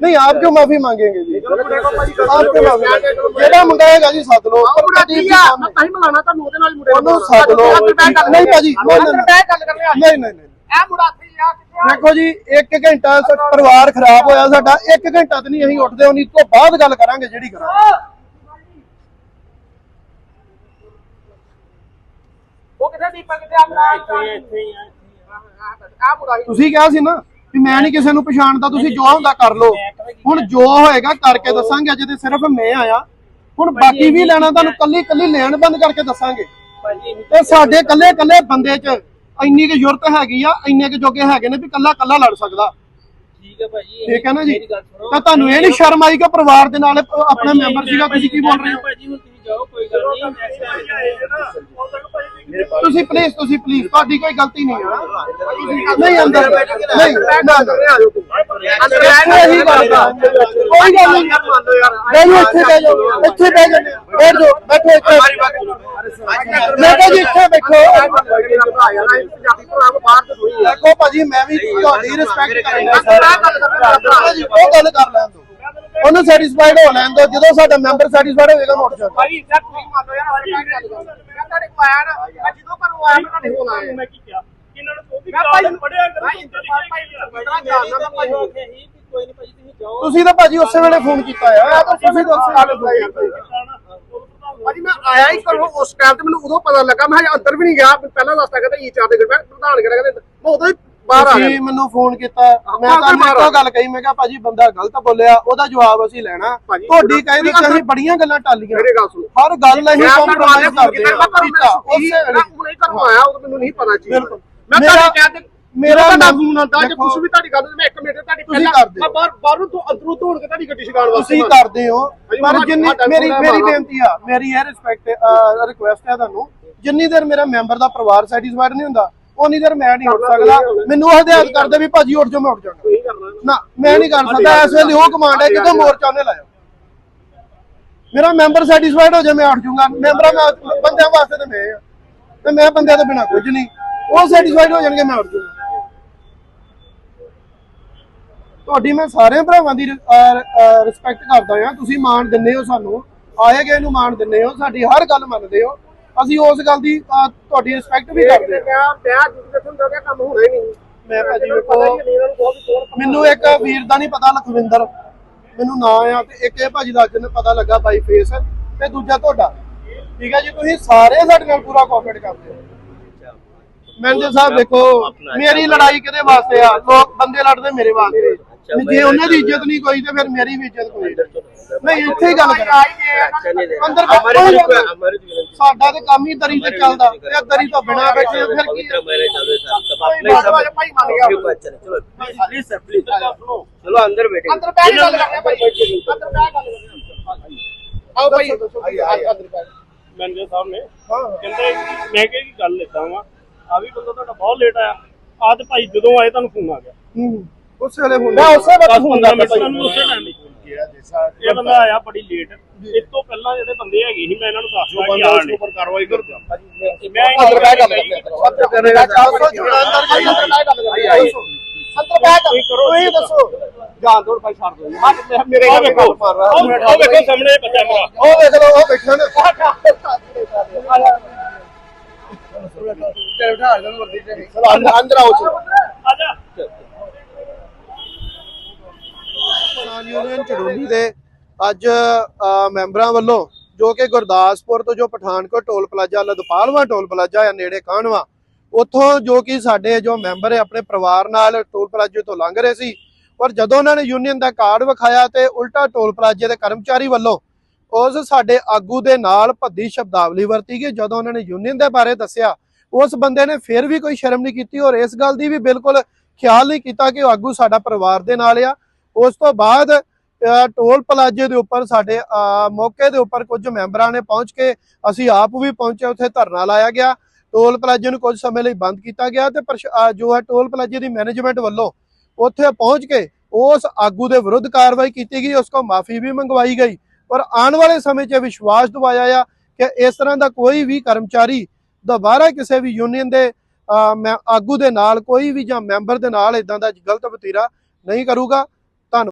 नहीं आप क्यों माफी मांगेंगे जी चलो मुंडे को भाजी आप क्यों माफी ਜਿਹੜਾ ਮੁੰਡਾ ਹੈਗਾ ਜੀ ਸੱਦ ਲਓ ਉਹ ਮੁੰਡਾ ਪ੍ਰਦੀਪ ਕੀ ਜੀ ਆ ਸਾਹਮਣੇ। ਮੈਂ ਤਾਂ ਹੀ ਮਿਲਾਣਾ ਤੁਹਾਨੂੰ ਉਹਦੇ ਨਾਲ ਹੀ ਮੁੰਡੇ ਉਹਨੂੰ ਸੱਦ ਲਓ ਨਹੀਂ ਭਾਜੀ ਨਹੀਂ ਅੰਦਰ ਬਹਿ ਗੱਲ ਕਰਨੇ ਆ ਨਹੀਂ ਨਹੀਂ ਨਹੀਂ ਇਹ ਮੁੰਡਾ ਇੱਥੇ ਹੀ ਆ ਕਿੱਥੇ ਆ ਦੇਖੋ ਜੀ 1 ਘੰਟਾ ਸਾ- ਪਰਿਵਾਰ ਖਰਾਬ ਹੋਇਆ ਸਾਡਾ 1 ਘੰਟਾ ਤੇ ਨਹੀਂ ਅਸੀਂ ਉੱਠਦੇ ਉਨੀ ਤੋਂ ਬਾਅਦ ਗੱਲ ਕਰਾਂਗੇ ਜਿਹੜੀ ਕਰਾਂਗੇ ਉਹ ਕਿੱਥੇ ਦੀਪਕ ਕਿੱਥੇ ਆ ਮੁੰਡਾ ਇੱਥੇ ਇੱਥੇ ਹੀ ਆ ਮੁੰਡਾ ਹੀ ਤੁਸੀਂ ਕਿਹਾ ਸੀ ਨਾ ਵੀ ਮੈਂ ਨਹੀਂ ਕਿਸੇ ਨੂੰ ਪਛਾਣਦਾ ਤੁਸੀਂ ਜੋ ਹੁੰਦਾ ਕਰ ਲਓ। ਹੁਣ ਜੋ ਹੋਏਗਾ ਕਰਕੇ ਦੱਸਾਂਗੇ ਅਜੇ ਤੇ ਸਿਰਫ ਮੈਂ ਆਇਆ। ਹੁਣ ਬਾਕੀ ਵੀ ਲੈਣਾ ਤੁਹਾਨੂੰ ਕੱਲੀ ਕੱਲੀ ਲੈਣ ਬੰਦ ਕਰਕੇ ਦੱਸਾਂਗੇ। ਤੇ ਸਾਡੇ ਕੱਲੇ ਕੱਲੇ ਬੰਦੇ 'ਚ ਇੰਨੀ ਕੁ ਜ਼ਰੂਰਤ ਹੈਗੀ ਆ ਇੰਨੇ ਕੁ ਜੋਗੇ ਹੈਗੇ ਨੇ ਵੀ ਕੱਲਾ ਕੱਲਾ ਲੜ ਸਕਦਾ। ਠੀਕ ਹੈ ਭਾਜੀ ਠੀਕ ਹੈ ਨਾ ਜੀ? ਤਾਂ ਤੁਹਾਨੂੰ ਇਹ ਨਹੀਂ ਸ਼ਰਮ ਆਈ ਕਿ ਪਰਿਵਾਰ ਦੇ ਨਾਲ ਆਪਣਾ ਮੈਂਬਰ ਸੀਗਾ ਤੁਸੀਂ ਕੀ ਬੋਲ ਰਹੇ ਹੋ? ਜਾਓ ਕੋਈ ਗੱਲ ਨਹੀਂ। next time ਤੁਸੀਂ ਪਲੀਜ਼ ਤੁਸੀਂ ਪਲੀਜ਼ ਤੁਹਾਡੀ ਕੋਈ ਗਲਤੀ ਨਹੀਂ ਹੈ ਨਹੀਂ ਅੰਦਰ ਨਹੀਂ ਨਾ ਨਾ। ਅੰਦਰ ਇੱਥੇ ਹੀ ਗੱਲ ਕਰ ਕੋਈ ਗੱਲ ਨਹੀਂ। ਨਹੀਂ ਇੱਥੇ ਬਹਿ ਜਾਓ। ਇੱਥੇ ਬਹਿ ਜਾਓ। ਬੈਠ ਜਾਓ। ਬੈਠੋ ਇੱਥੇ। ਮੈਂ ਕਿਹਾ ਜੀ ਇੱਥੇ ਬੈਠੋ। ਪੰਜਾਬੀ ਭਰਾ ਬਾਹਰ ਤੋਂ ਹੋਈ ਆ ਦੇਖੋ ਭਾਜੀ ਮੈਂ ਵੀ ਤੁਹਾਡੀ ਰਿਸਪੈਕਟ ਕਰਦਾ। ਜੀ ਉਹ ਗੱਲ ਕਰ ਲੈਣ ਦਿਓ ਉਹਨੂੰ ਸੈਟੀਸਫਾਈਡ ਹੋ ਲੈਣ ਦਿਓ ਜਦੋਂ ਸਾਡਾ ਮੈਂਬਰ ਸੈਟੀਸਫਾਈਡ ਹੋਏਗਾ ਮੋੜ ਜਾਓ। ਭਾਈ ਸਰ ਤੁਸੀਂ ਮੰਨ ਲਓ ਯਾਰ ਕਰ ਮੈਂ ਤੁਹਾਡੇ ਆਇਆ ਨਾ ਮੈਂ ਜਦੋਂ ਘਰੋਂ ਆਇਆ ਮੈਂ ਤੁਹਾਡੇ ਕੋਲ ਆਇਆ ਮੈਂ ਕੀ ਕਿਹਾ? ਇਹਨਾਂ ਨੂੰ ਉਹ ਕਾਲ ਭਾਈ ਪੜਿਆ ਕਰੋ ਕੋਈ ਨਹੀਂ ਤੁਸੀਂ ਜਾਓ। ਤੁਸੀਂ ਤਾਂ ਭਾਜੀ ਉਸੇ ਵੇਲੇ ਫੋਨ ਕੀਤਾ ਆ ਤੁਸੀਂ ਤਾਂ ਉਸੇ ਵੇਲੇ ਫੋਨ ਕੀਤਾ ਭਾਜੀ ਮੈਂ ਆਇਆ ਹੀ ਘਰੋਂ ਉਸ ਟਾਈਮ ਤੇ ਮੈਨੂੰ ਉਦੋਂ ਪਤਾ ਲੱਗਾ। ਮੈਂ ਅੰਦਰ ਵੀ ਨਹੀਂ ਗਿਆ। ਪਹਿਲਾਂ ਦੱਸਦਾ ਕਹਿੰਦਾ ਈ ਚਾਰ ਦੇ ਗੜ ਮੈਂ ਪ੍ਰਧਾਨ ਕਹਿੰਦਾ ਕਹਿੰਦਾ ਮੈਂ ਉਦੋਂ ਹੀ ਬਾਹਰ ਆ ਤੁਸੀਂ ਗਿਆ ਮੈਨੂੰ ਫੋਨ ਕੀਤਾ ਮੈਂ ਹਾਂ, ਤੁਹਾਨੂੰ ਬਾਹਰ ਆ ਇੱਕੋ ਗੱਲ ਕਹੀ ਮੈਂ ਕਿਹਾ ਭਾਜੀ ਬੰਦਾ ਗਲਤ ਬੋਲਿਆ ਉਹਦਾ ਜਵਾਬ ਅਸੀਂ ਲੈਣਾ। ਭਾਜੀ, ਤੁਹਾਡੀ ਮੇਰੀ ਕਹਿੰਦੇ ਗੱਲ ਕਿ ਅਸੀਂ ਬੜੀਆਂ ਗੱਲਾਂ ਟਾਲੀਆਂ। ਮੇਰੇ ਗੱਲ ਸੁਣੋ। ਹਰ ਗੱਲ ਅਸੀਂ ਮੈਂ ਕੰਪਰੋਮਾਈਜ਼ ਕਰਦੇ ਹਾਂ। ਮੈਂ ਕੀਤਾ ਉਸੇ ਵੇਲੇ। ਹੁਣ ਹੀ ਘਰੋਂ ਆਇਆ ਉਦੋਂ ਮੈਨੂੰ ਨਹੀਂ ਪਤਾ ਚੀਜ਼ ਬਿਲਕੁਲ। ਮੈਂ ਮੇਰਾ- ਤੁਹਾਡੇ ਕਹਿੰਦੇ ਮੇਰਾ ਮੇਰਾ ਨਾਮ- ਫੋਨ ਆਉਂਦਾ ਜੇ ਦੇਖੋ, ਕੁਝ ਵੀ ਤੁਹਾਡੀ ਗੱਲ ਮੈਂ ਇੱਕ ਮਿੰਟ ਤੁਹਾਡੀ ਤੁਸੀਂ ਪਹਿਲਾਂ ਕਰਦੇ ਹੋ। ਮੈਂ ਬਾਹਰ ਬਾਹਰੋਂ ਤੋਂ ਅੰਦਰੋਂ ਤੋੜ ਕੇ ਤੁਹਾਡੀ ਗੱਡੀ ਛਡਾਉਣ ਵਾਸਤੇ ਤੁਸੀਂ ਮੈਂ- ਕਰਦੇ ਹੋ। ਭਾਜੀ, ਪਰ ਮੈਂ ਜਿੰਨੀ ਤੁਹਾਡਾ ਮੇਰੀ ਫੋਨ ਮੇਰੀ ਮਾਰਨਾ। ਬੇਨਤੀ ਆ ਮੇਰੀ ਇਹ ਰਿਸਪੈਕਟ ਰਿਕੁਐਸਟ ਹੈ ਤੁਹਾਨੂੰ ਜਿੰਨੀ ਦੇਰ ਮੇਰਾ ਮੈਂਬਰ ਦਾ ਪਰਿਵਾਰ ਸੈਟੀਸਫਾਈਡ ਨਹੀਂ ਹੁੰਦਾ ਉਨੀ ਦੇਰ ਮੈਂ ਨਹੀਂ ਉੱਠ ਸਕਦਾ। ਮੈਨੂੰ ਹਦਾਇਤ ਕਰਦੇ ਵੀ ਭਾਜੀ ਉੱਠ ਜਾਓ ਮੈਂ ਉੱਠ ਜਾਣਾ ਨਾ ਮੈਂ ਨਹੀਂ ਕਰ ਸਕਦਾ ਇਸ ਵੇਲੇ ਉਹ ਕਮਾਂਡ ਹੈ ਕਿਤੇ ਮੋਰਚਾ ਉਹਨੇ ਲਾਇਆ ਮੇਰਾ ਮੈਂਬਰ ਸੈਟੀਸਫਾਈਡ ਹੋ ਜਾ ਮੈਂ ਉੱਠ ਜਾਊਂਗਾ। ਮੈਂਬਰਾਂ ਮੈਂ ਬੰਦਿਆਂ ਵਾਸਤੇ ਤੇ ਮੈਂ ਆ। ਤੇ ਮੈਂ ਬੰਦਿਆਂ ਤੋਂ ਬਿਨਾ ਕੁਝ ਨਹੀਂ। ਉਹ ਸੈਟੀਸਫਾਈਡ ਹੋ ਜਾਣਗੇ ਮੈਂ ਉੱਠ ਜਾਊਂਗਾ। ਤੁਹਾਡੀ ਮੈਂ ਸਾਰੇ ਭਰਾਵਾਂ ਦੀ ਰਿਸਪੈਕਟ ਕਰਦਾ ਆ। ਤੁਸੀਂ ਮਾਣ ਦਿੰਦੇ ਹੋ ਸਾਨੂੰ। ਆਏ ਗਏ ਨੂੰ ਮਾਣ ਦਿੰਦੇ ਹੋ। ਸਾਡੀ ਹਰ ਗੱਲ ਮੰਨਦੇ ਹੋ। ਅਸੀਂ ਉਸ ਗੱਲ ਦੀ ਤੁਹਾਡੀ ਰਿਸਪੈਕਟ ਵੀ ਕਰਦੇ ਹਾਂ। ਮੈਂ ਵਿਆਹ ਜਿੱਥੇ ਤੁਹਾਨੂੰ ਦੱਸਿਆ ਕੰਮ ਹੋਣਾ ਹੀ ਨਹੀਂ। ਮੈਂ ਭਾਜੀ ਨਹੀਂ ਇਹਨਾਂ ਨੂੰ ਬਹੁਤ ਤੋੜ ਮੈਨੂੰ ਇੱਕ ਵੀਰ ਦਾ ਨਹੀਂ ਪਤਾ ਲਖਵਿੰਦਰ। ਮੈਨੂੰ ਨਾਂ ਆ ਤੇ ਇੱਕ ਇਹ ਭਾਜੀ ਦਾ ਅੱਜ ਨੇ ਪਤਾ ਲੱਗਾ ਬਾਈ ਫੇਸ ਤੇ ਦੂਜਾ ਤੁਹਾਡਾ। ਠੀਕ ਹੈ ਜੀ ਤੁਸੀਂ ਸਾਰੇ ਸਾਡੇ ਨਾਲ ਪੂਰਾ ਕੋਆਪਰੇਟ ਕਰਦੇ ਹੋ। ਮੈਨੇਜਰ ਸਾਹਿਬ ਦੇਖੋ ਮੇਰੀ ਲੜਾਈ ਕਿਹਦੇ ਵਾਸਤੇ ਆ? ਲੋਕ ਬੰਦੇ ਲੜਦੇ ਮੇਰੇ ਵਾਸਤੇ। ਵੀ ਜੇ ਉਹਨਾਂ ਦੀ ਇੱਜ਼ਤ ਨਹੀਂ ਕੋਈ ਤੇ ਫਿਰ ਮੇਰੀ ਵੀ ਇੱਜ਼ਤ ਕੋਈ ਨਹੀਂ ਇੱਥੇ ਹੀ ਗੱਲ ਕਰਾਂ ਅੰਦਰ हमारे ਕੋਈ जो ਗੱਲ- हमारे जो ਸਾਡਾ ਤੇ ਕੰਮ ਹੀ ਦਰੀ ਤੇ ਚੱਲਦਾ ਤੇ ਦਰੀ ਤੋਂ ਬਿਨਾ ਬੈਠੇ ਆ, ਫਿਰ ਕੀ पवित्र मेरे चलो सर तब ਭਾਈ अपने ਬਾਜਵਾ ਭਾਈ ਮੰਨ ਗਿਆ सब चलो चलो प्लीज सर प्लीज चलो अंदर बैठे ਅੰਦਰ ਬਹਿ ਕੇ ਗੱਲ ਕਰਦੇ ਆ ਭਾਈ ਅੰਦਰ ਬਹਿ ਕੇ ਗੱਲ ਕਰਦੇ ਆ ਆਓ ਭਾਈ ਅੰਦਰ ਬਹਿ ਮੈਨੇਜਰ ਸਾਹਿਬ ਨੇ ਹਾਂ ਕਹਿੰਦੇ ਕਿ ਮੈਂ ਕਿਹਾ ਕਿ ਗੱਲ ਇਦਾਂ ਵਾ ਆ ਵੀ ਬੰਦਾ ਤੁਹਾਡਾ ਬਹੁਤ ਲੇਟ ਆਇਆ ਆ ਤੇ ਭਾਈ ਜਦੋਂ ਆਏ ਤੁਹਾਨੂੰ ਫੋਨ ਆ ਗਿਆ ਹੂੰ ਉਸੇ ਵੇਲੇ ਫੋਨ ਮੈਂ ਉਸੇ ਵਕਤ ਦਸ ਮਿੰਟ ਭਾਈ ਤੁਹਾਨੂੰ ਉਸੇ ਟਾਈਮ ਹੀ। ਫੋਨ ਕੀਤਾ ਜੈਸਾ ਇਹ ਬੰਦਾ ਆਇਆ ਬੜੀ ਲੇਟ ਇਸ ਤੋਂ ਪਹਿਲਾਂ ਜਿਹੜੇ ਬੰਦੇ ਹੈਗੇ ਸੀ ਮੈਂ ਇਹਨਾਂ ਨੂੰ ਦੱਸਦਾ ਕਿ ਆਣ ਉੱਪਰ ਕਾਰਵਾਈ ਕਰ ਮੈਂ ਅੰਦਰ ਕੇ ਗੱਲ ਕਰਦੇ ਆ ਅੰਦਰ ਕਰੇਗਾ ਚਾਹ ਅੰਦਰ ਗੱਲ ਕਰਦੇ ਆ ਅੰਦਰ ਕਰੋ ਤੁਸੀਂ ਦੱਸੋ। ਜਾਨ ਤੋੜ ਭਾਈ ਛੱਡ ਦੋ ਮੇਰੇ ਨਾਲ ਗੱਲ ਮਾਰ ਰਹਾ। ਉਹ ਉਹ ਵੇਖੋ ਸਾਹਮਣੇ ਬੱਚਾ ਮੇਰਾ ਉਹ ਵੇਖ ਲਓ ਉਹ ਬੈਠਾ ਨਾ। ਅੰਦਰ ਆਓ ਚਲੋ ਆ ਜਾ ਕਿਸਾਨ ਯੂਨੀਅਨ ਚੜੂਲੀ ਦੇ ਅੱਜ ਅ, ਮੈਂਬਰਾਂ ਵੱਲੋਂ ਜੋ ਕਿ ਗੁਰਦਾਸਪੁਰ ਤੋਂ ਜੋ Pathankot toll plaza Ladhpalwan toll plaza ਆ ਨੇੜੇ ਕਾਹਨਵਾ ਉੱਥੋਂ ਜੋ ਕਿ ਸਾਡੇ ਜੋ ਮੈਂਬਰ ਹੈ ਆਪਣੇ ਪਰਿਵਾਰ ਨਾਲ ਟੋਲ ਪਲਾਜ਼ੇ ਤੋਂ ਲੰਘ ਰਹੇ ਸੀ। ਪਰ ਜਦੋਂ ਉਹਨਾਂ ਨੇ ਯੂਨੀਅਨ ਦਾ ਕਾਰਡ ਵਿਖਾਇਆ ਤੇ ਉਲਟਾ ਟੋਲ ਪਲਾਜ਼ੇ ਦੇ ਕਰਮਚਾਰੀ ਵੱਲੋਂ ਉਸ ਸਾਡੇ ਆਗੂ ਦੇ ਨਾਲ ਭੱਦੀ ਸ਼ਬਦਾਵਲੀ ਵਰਤੀ ਗਈ। ਜਦੋਂ ਉਹਨਾਂ ਨੇ ਯੂਨੀਅਨ ਦੇ ਬਾਰੇ ਦੱਸਿਆ ਉਸ ਬੰਦੇ ਨੇ ਫਿਰ ਵੀ ਕੋਈ ਸ਼ਰਮ ਨਹੀਂ ਕੀਤੀ ਔਰ ਇਸ ਗੱਲ ਦੀ ਵੀ ਬਿਲਕੁਲ ਖਿਆਲ ਨਹੀਂ ਕੀਤਾ ਕਿ ਉਹ ਆਗੂ ਸਾਡਾ ਪਰਿਵਾਰ ਦੇ ਨਾਲ ਆ। ਉਸ ਤੋਂ ਬਾਅਦ ਟੋਲ ਪਲਾਜ਼ੇ ਦੇ ਉੱਪਰ ਸਾਡੇ ਮੌਕੇ ਦੇ ਉੱਪਰ ਕੁਝ ਮੈਂਬਰਾਂ ਨੇ ਪਹੁੰਚ ਕੇ ਅਸੀਂ ਆਪ ਵੀ ਪਹੁੰਚੇ, ਉੱਥੇ ਧਰਨਾ ਲਾਇਆ ਗਿਆ। ਟੋਲ ਪਲਾਜ਼ੇ ਨੂੰ ਕੁਝ ਸਮੇਂ ਲਈ ਬੰਦ ਕੀਤਾ ਗਿਆ ਤੇ ਪ੍ਰਸ਼- ਜੋ ਹੈ ਟੋਲ ਪਲਾਜ਼ੇ ਦੀ ਮੈਨੇਜਮੈਂਟ ਵੱਲੋਂ ਉੱਥੇ ਪਹੁੰਚ ਕੇ ਉਸ ਆਗੂ ਦੇ ਵਿਰੁੱਧ ਕਾਰਵਾਈ ਕੀਤੀ ਗਈ, ਉਸ ਕੋ ਮਾਫੀ ਵੀ ਮੰਗਵਾਈ ਗਈ। ਔਰ ਆਉਣ ਵਾਲੇ ਸਮੇਂ 'ਚ ਇਹ ਵਿਸ਼ਵਾਸ ਦਿਵਾਇਆ ਆ ਕਿ ਇਸ ਤਰ੍ਹਾਂ ਦਾ ਕੋਈ ਵੀ ਕਰਮਚਾਰੀ ਦੁਬਾਰਾ ਕਿਸੇ ਵੀ ਯੂਨੀਅਨ ਦੇ ਮੈਂ, ਆਗੂ ਦੇ ਨਾਲ, ਕੋਈ ਵੀ ਜਾਂ ਮੈਂਬਰ ਦੇ ਨਾਲ ਇਦਾਂ ਦਾ ਗਲਤ ਵਤੀਰਾ ਨਹੀਂ ਕਰੂਗਾ।